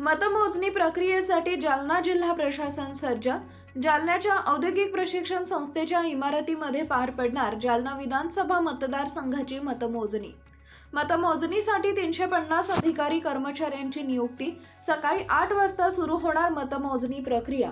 मतमोजणी प्रक्रियेसाठी जालना जिल्हा प्रशासन सज्ज जालन्याच्या औद्योगिक प्रशिक्षण संस्थेच्या इमारतीमध्ये पार पडणार जालना विधानसभा मतदारसंघाची मतमोजणी. मतमोजणीसाठी तीनशे पन्नास अधिकारी कर्मचाऱ्यांची नियुक्ती. सकाळी आठ वाजता सुरू होणार मतमोजणी प्रक्रिया.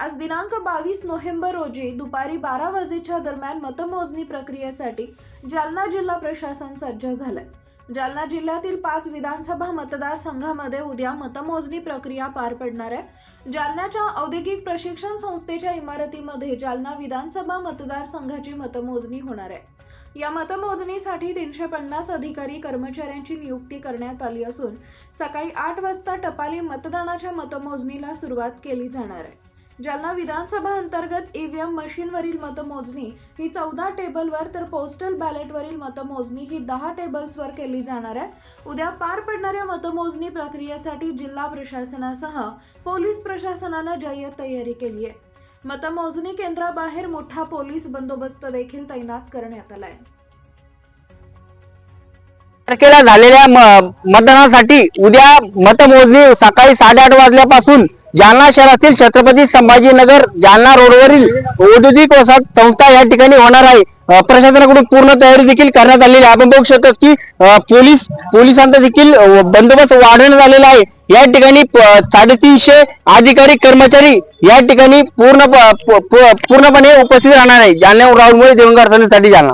आज दिनांक बावीस नोव्हेंबर रोजी दुपारी बारा वाजेच्या दरम्यान मतमोजणी प्रक्रियेसाठी जालना जिल्हा प्रशासन सज्ज झालंय. जालना जिल्ह्यातील पाच विधानसभा मतदारसंघामध्ये उद्या मतमोजणी प्रक्रिया पार पडणार आहे. जालन्याच्या औद्योगिक प्रशिक्षण संस्थेच्या इमारतीमध्ये जालना विधानसभा मतदारसंघाची मतमोजणी होणार आहे. या मतमोजणीसाठी तीनशे पन्नास अधिकारी कर्मचाऱ्यांची नियुक्ती करण्यात आली असून सकाळी आठ वाजता टपाली मतदानाच्या मतमोजणीला सुरुवात केली जाणार आहे. जालना विधानसभा अंतर्गत ईव्हीएम मशीनवरील मतमोजणी ही चौदा टेबलवर तर पोस्टल बॅलेटवरील मतमोजणी ही दहा टेबल्सवर केली जाणार आहे. उद्या पार पडणाऱ्या मतमोजणी प्रक्रियेसाठी जिल्हा प्रशासनासह पोलीस प्रशासनानं जय्यत तयारी केली आहे. मतमोजणी केंद्राबाहेर मोठा पोलीस बंदोबस्त देखील तैनात करण्यात आलाय. तारखेला झालेल्या मतदानासाठी उद्या मतमोजणी सकाळी साडेआठ वाजल्यापासून जालना शहरातील छत्रपती संभाजीनगर जालना रोडवरील औद्योगिक वसाहत संस्था या ठिकाणी होणार आहे. प्रशासनाकडून पूर्ण तयारी देखील करण्यात आलेली आहे. आपण बघू शकतो की पोलीस पोलिसांचा देखील बंदोबस्त वाढवण्यात आलेला आहे. या ठिकाणी साडेतीनशे अधिकारी कर्मचारी या ठिकाणी पूर्ण पूर्णपणे उपस्थित राहणार आहे. जालना राऊंडमुळे देवंगारसाठी जालना.